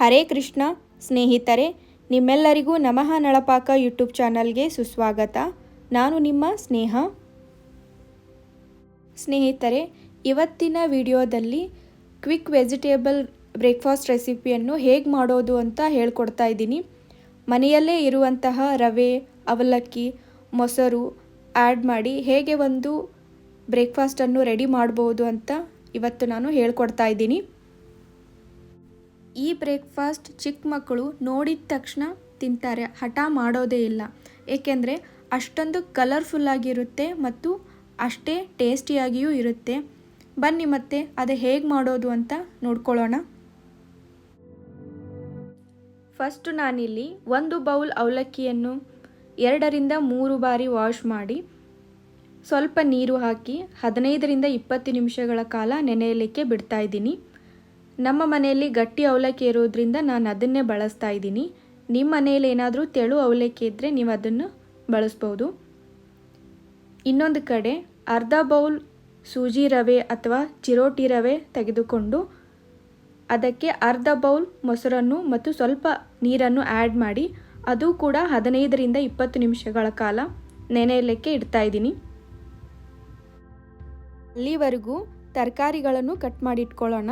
ಹರೇ ಕೃಷ್ಣ ಸ್ನೇಹಿತರೆ, ನಿಮ್ಮೆಲ್ಲರಿಗೂ ನಮಃ ನಳಪಾಕ ಯೂಟ್ಯೂಬ್ ಚಾನಲ್ಗೆ ಸುಸ್ವಾಗತ. ನಾನು ನಿಮ್ಮ ಸ್ನೇಹ. ಸ್ನೇಹಿತರೆ, ಇವತ್ತಿನ ವಿಡಿಯೋದಲ್ಲಿ ಕ್ವಿಕ್ ವೆಜಿಟೇಬಲ್ ಬ್ರೇಕ್ಫಾಸ್ಟ್ ರೆಸಿಪಿಯನ್ನು ಹೇಗೆ ಮಾಡೋದು ಅಂತ ಹೇಳ್ಕೊಡ್ತಾ ಇದ್ದೀನಿ. ಮನೆಯಲ್ಲೇ ಇರುವಂತಹ ರವೆ, ಅವಲಕ್ಕಿ, ಮೊಸರು ಆ್ಯಡ್ ಮಾಡಿ ಹೇಗೆ ಒಂದು ಬ್ರೇಕ್ಫಾಸ್ಟನ್ನು ರೆಡಿ ಮಾಡ್ಬೋದು ಅಂತ ಇವತ್ತು ನಾನು ಹೇಳ್ಕೊಡ್ತಾ ಇದ್ದೀನಿ. ಈ ಬ್ರೇಕ್ಫಾಸ್ಟ್ ಚಿಕ್ಕ ಮಕ್ಕಳು ನೋಡಿದ ತಕ್ಷಣ ತಿಂತಾರೆ. ಹಠ ಮಾಡೋದೇ ಇಲ್ಲ. ಏಕೆಂದರೆ ಅಷ್ಟೊಂದು ಕಲರ್ಫುಲ್ಲಾಗಿರುತ್ತೆ ಮತ್ತು ಅಷ್ಟೇ ಟೇಸ್ಟಿಯಾಗಿಯೂ ಇರುತ್ತೆ. ಬನ್ನಿ ಮತ್ತೆ ಅದು ಹೇಗೆ ಮಾಡೋದು ಅಂತ ನೋಡ್ಕೊಳ್ಳೋಣ. ಫಸ್ಟು ನಾನಿಲ್ಲಿ ಒಂದು ಬೌಲ್ ಅವಲಕ್ಕಿಯನ್ನು ಎರಡರಿಂದ ಮೂರು ಬಾರಿ ವಾಶ್ ಮಾಡಿ, ಸ್ವಲ್ಪ ನೀರು ಹಾಕಿ ಹದಿನೈದರಿಂದ ಇಪ್ಪತ್ತು ನಿಮಿಷಗಳ ಕಾಲ ನೆನೆಯಲಿಕ್ಕೆ ಬಿಡ್ತಾ ಇದ್ದೀನಿ. ನಮ್ಮ ಮನೆಯಲ್ಲಿ ಗಟ್ಟಿ ಅವಲಕ್ಕಿ ಇರೋದ್ರಿಂದ ನಾನು ಅದನ್ನೇ ಬಳಸ್ತಾ ಇದ್ದೀನಿ. ನಿಮ್ಮ ಮನೆಯಲ್ಲಿ ಏನಾದರೂ ತೆಳು ಅವಲಕ್ಕಿ ಇದ್ದರೆ ನೀವು ಅದನ್ನು ಬಳಸ್ಬೋದು. ಇನ್ನೊಂದು ಕಡೆ ಅರ್ಧ ಬೌಲ್ ಸೂಜಿ ರವೆ ಅಥವಾ ಚಿರೋಟಿ ರವೆ ತೆಗೆದುಕೊಂಡು ಅದಕ್ಕೆ ಅರ್ಧ ಬೌಲ್ ಮೊಸರನ್ನು ಮತ್ತು ಸ್ವಲ್ಪ ನೀರನ್ನು ಆ್ಯಡ್ ಮಾಡಿ, ಅದು ಕೂಡ ಹದಿನೈದರಿಂದ ಇಪ್ಪತ್ತು ನಿಮಿಷಗಳ ಕಾಲ ನೆನೆಯಲಿಕ್ಕೆ ಇಡ್ತಾ ಇದ್ದೀನಿ. ಅಲ್ಲಿವರೆಗೂ ತರಕಾರಿಗಳನ್ನು ಕಟ್ ಮಾಡಿ ಇಟ್ಕೊಳ್ಳೋಣ.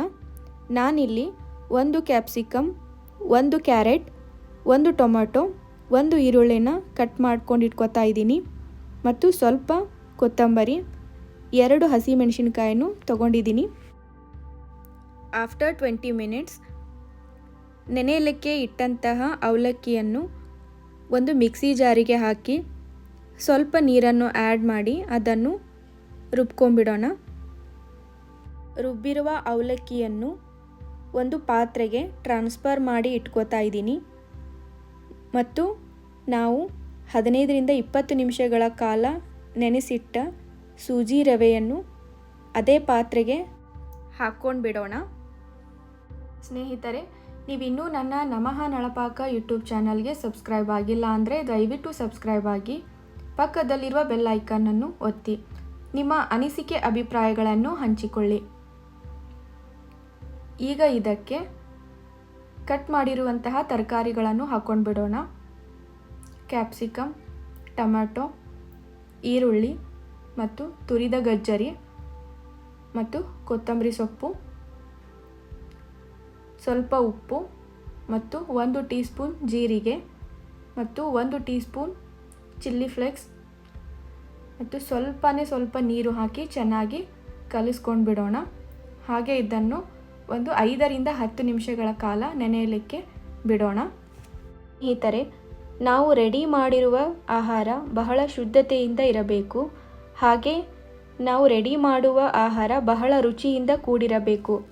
ನಾನಿಲ್ಲಿ ಒಂದು ಕ್ಯಾಪ್ಸಿಕಮ್, ಒಂದು ಕ್ಯಾರೆಟ್, ಒಂದು ಟೊಮ್ಯಾಟೊ ಒಂದು ಈರುಳ್ಳಿನ ಕಟ್ ಮಾಡ್ಕೊಂಡು ಇಟ್ಕೊತಾ ಇದ್ದೀನಿ. ಮತ್ತು ಸ್ವಲ್ಪ ಕೊತ್ತಂಬರಿ, ಎರಡು ಹಸಿಮೆಣಸಿನ್ಕಾಯನ್ನು ತೊಗೊಂಡಿದ್ದೀನಿ. ಆಫ್ಟರ್ ಟ್ವೆಂಟಿ ಮಿನಿಟ್ಸ್ ನೆನೆಯಲಿಕ್ಕೆ ಇಟ್ಟಂತಹ ಅವಲಕ್ಕಿಯನ್ನು ಒಂದು ಮಿಕ್ಸಿ ಜಾರಿಗೆ ಹಾಕಿ ಸ್ವಲ್ಪ ನೀರನ್ನು ಆ್ಯಡ್ ಮಾಡಿ ಅದನ್ನು ರುಬ್ಕೊಂಬಿಡೋಣ. ರುಬ್ಬಿರುವ ಅವಲಕ್ಕಿಯನ್ನು ಒಂದು ಪಾತ್ರೆಗೆ ಟ್ರಾನ್ಸ್ಫರ್ ಮಾಡಿ ಇಟ್ಕೋತಾ ಇದ್ದೀನಿ. ಮತ್ತು ನಾವು ಹದಿನೈದರಿಂದ ಇಪ್ಪತ್ತು ನಿಮಿಷಗಳ ಕಾಲ ನೆನೆಸಿಟ್ಟ ಸೂಜಿ ರವೆಯನ್ನು ಅದೇ ಪಾತ್ರೆಗೆ ಹಾಕ್ಕೊಂಡು ಬಿಡೋಣ. ಸ್ನೇಹಿತರೆ, ನೀವಿನ್ನೂ ನನ್ನ ನಮಃ ನಳಪಾಕ ಯೂಟ್ಯೂಬ್ ಚಾನಲ್ಗೆ ಸಬ್ಸ್ಕ್ರೈಬ್ ಆಗಿಲ್ಲ ಅಂದರೆ ದಯವಿಟ್ಟು ಸಬ್ಸ್ಕ್ರೈಬ್ ಆಗಿ, ಪಕ್ಕದಲ್ಲಿರುವ ಬೆಲ್ ಐಕನ್ನನ್ನು ಒತ್ತಿ. ನಿಮ್ಮ ಅನಿಸಿಕೆ ಅಭಿಪ್ರಾಯಗಳನ್ನು ಹಂಚಿಕೊಳ್ಳಿ. ಈಗ ಇದಕ್ಕೆ ಕಟ್ ಮಾಡಿರುವಂತಹ ತರಕಾರಿಗಳನ್ನು ಹಾಕ್ಕೊಂಡು ಬಿಡೋಣ ಕ್ಯಾಪ್ಸಿಕಮ್ ಟೊಮ್ಯಾಟೊ ಈರುಳ್ಳಿ ಮತ್ತು ತುರಿದ ಗಜ್ಜರಿ ಮತ್ತು ಕೊತ್ತಂಬರಿ ಸೊಪ್ಪು, ಸ್ವಲ್ಪ ಉಪ್ಪು ಮತ್ತು ಒಂದು ಟೀ ಸ್ಪೂನ್ ಜೀರಿಗೆ ಮತ್ತು ಒಂದು ಟೀ ಸ್ಪೂನ್ ಚಿಲ್ಲಿ ಫ್ಲೇಕ್ಸ್ ಮತ್ತು ಸ್ವಲ್ಪನೇ ಸ್ವಲ್ಪ ನೀರು ಹಾಕಿ ಚೆನ್ನಾಗಿ ಕಲಿಸ್ಕೊಂಡು ಬಿಡೋಣ ಹಾಗೆ ಇದನ್ನು ಒಂದು ಐದರಿಂದ ಹತ್ತು ನಿಮಿಷಗಳ ಕಾಲ ನೆನೆಯಲಿಕ್ಕೆ ಬಿಡೋಣ. ಸ್ನೇಹಿತರೆ, ನಾವು ರೆಡಿ ಮಾಡಿರುವ ಆಹಾರ ಬಹಳ ಶುದ್ಧತೆಯಿಂದ ಇರಬೇಕು. ಹಾಗೆ ನಾವು ರೆಡಿ ಮಾಡುವ ಆಹಾರ ಬಹಳ ರುಚಿಯಿಂದ ಕೂಡಿರಬೇಕು.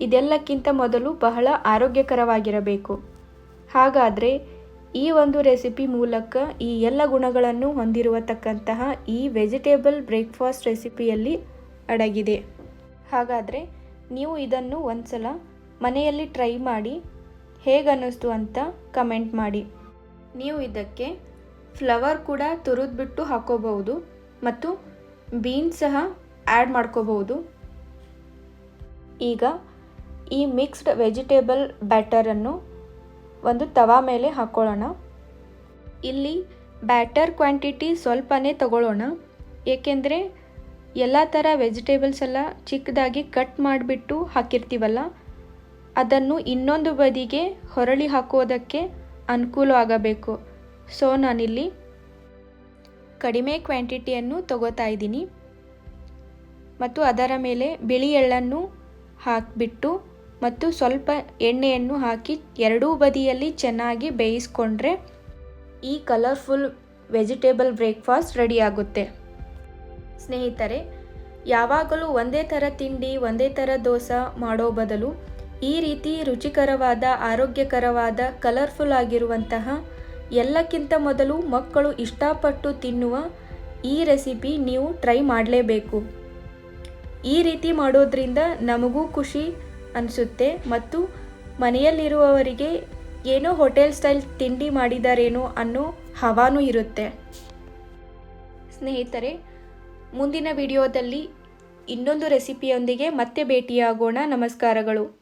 ಇದೆಲ್ಲಕ್ಕಿಂತ ಮೊದಲು ಬಹಳ ಆರೋಗ್ಯಕರವಾಗಿರಬೇಕು. ಹಾಗಾದರೆ ಈ ಒಂದು ರೆಸಿಪಿ ಮೂಲಕ ಈ ಎಲ್ಲ ಗುಣಗಳನ್ನು ಹೊಂದಿರುವತಕ್ಕಂತಹ ಈ ವೆಜಿಟೇಬಲ್ ಬ್ರೇಕ್ಫಾಸ್ಟ್ ರೆಸಿಪಿಯಲ್ಲಿ ಅಡಗಿದೆ. ಹಾಗಾದರೆ ನೀವು ಇದನ್ನು ಒಂದ್ಸಲ ಮನೆಯಲ್ಲಿ ಟ್ರೈ ಮಾಡಿ ಹೇಗನ್ನಿಸ್ತು ಅಂತ ಕಮೆಂಟ್ ಮಾಡಿ. ನೀವು ಇದಕ್ಕೆ ಫ್ಲವರ್ ಕೂಡ ತುರಿದ್ಬಿಟ್ಟು ಹಾಕೋಬಹುದು ಮತ್ತು ಬೀನ್ಸ್ ಸಹ ಆ್ಯಡ್ ಮಾಡ್ಕೋಬಹುದು. ಈಗ ಈ ಮಿಕ್ಸ್ಡ್ ವೆಜಿಟೇಬಲ್ ಬ್ಯಾಟರನ್ನು ಒಂದು ತವಾ ಮೇಲೆ ಹಾಕ್ಕೊಳ್ಳೋಣ ಇಲ್ಲಿ ಬ್ಯಾಟರ್ ಕ್ವಾಂಟಿಟಿ ಸ್ವಲ್ಪನೇ ತಗೊಳ್ಳೋಣ, ಏಕೆಂದರೆ ಎಲ್ಲ ಥರ ವೆಜಿಟೇಬಲ್ಸ್ ಎಲ್ಲ ಚಿಕ್ಕದಾಗಿ ಕಟ್ ಮಾಡಿಬಿಟ್ಟು ಹಾಕಿರ್ತೀವಲ್ಲ, ಅದನ್ನು ಇನ್ನೊಂದು ಬದಿಗೆ ಹೊರಳಿ ಹಾಕೋದಕ್ಕೆ ಅನುಕೂಲ ಆಗಬೇಕು. ಸೊ ನಾನಿಲ್ಲಿ ಕಡಿಮೆ ಕ್ವಾಂಟಿಟಿಯನ್ನು ತಗೋತಾ ಇದ್ದೀನಿ. ಮತ್ತು ಅದರ ಮೇಲೆ ಬಿಳಿ ಎಳ್ಳನ್ನು ಹಾಕಿಬಿಟ್ಟು ಮತ್ತು ಸ್ವಲ್ಪ ಎಣ್ಣೆಯನ್ನು ಹಾಕಿ ಎರಡೂ ಬದಿಯಲ್ಲಿ ಚೆನ್ನಾಗಿ ಬೇಯಿಸ್ಕೊಂಡ್ರೆ ಈ ಕಲರ್ಫುಲ್ ವೆಜಿಟೇಬಲ್ ಬ್ರೇಕ್ಫಾಸ್ಟ್ ರೆಡಿ ಆಗುತ್ತೆ. ಸ್ನೇಹಿತರೆ, ಯಾವಾಗಲೂ ಒಂದೇ ಥರ ತಿಂಡಿ, ಒಂದೇ ಥರ ದೋಸೆ ಮಾಡೋ ಬದಲು ಈ ರೀತಿ ರುಚಿಕರವಾದ, ಆರೋಗ್ಯಕರವಾದ ಕಲರ್ಫುಲ್ ಆಗಿರುವಂತಹ ಎಲ್ಲಕ್ಕಿಂತ ಮೊದಲು ಮಕ್ಕಳು ಇಷ್ಟಪಟ್ಟು ತಿನ್ನುವ ಈ ರೆಸಿಪಿ ನೀವು ಟ್ರೈ ಮಾಡಲೇಬೇಕು. ಈ ರೀತಿ ಮಾಡೋದ್ರಿಂದ ನಮಗೂ ಖುಷಿ ಅನಿಸುತ್ತೆ ಮತ್ತು ಮನೆಯಲ್ಲಿರುವವರಿಗೆ ಏನೋ ಹೋಟೆಲ್ ಸ್ಟೈಲ್ ತಿಂಡಿ ಮಾಡಿದಾರೇನೋ ಅನ್ನೋ ಹವಾನೂ ಇರುತ್ತೆ. ಸ್ನೇಹಿತರೆ ಮುಂದಿನ ವಿಡಿಯೋದಲ್ಲಿ ಇನ್ನೊಂದು ರೆಸಿಪಿಯೊಂದಿಗೆ ಮತ್ತೆ ಭೇಟಿಯಾಗೋಣ. ನಮಸ್ಕಾರಗಳು.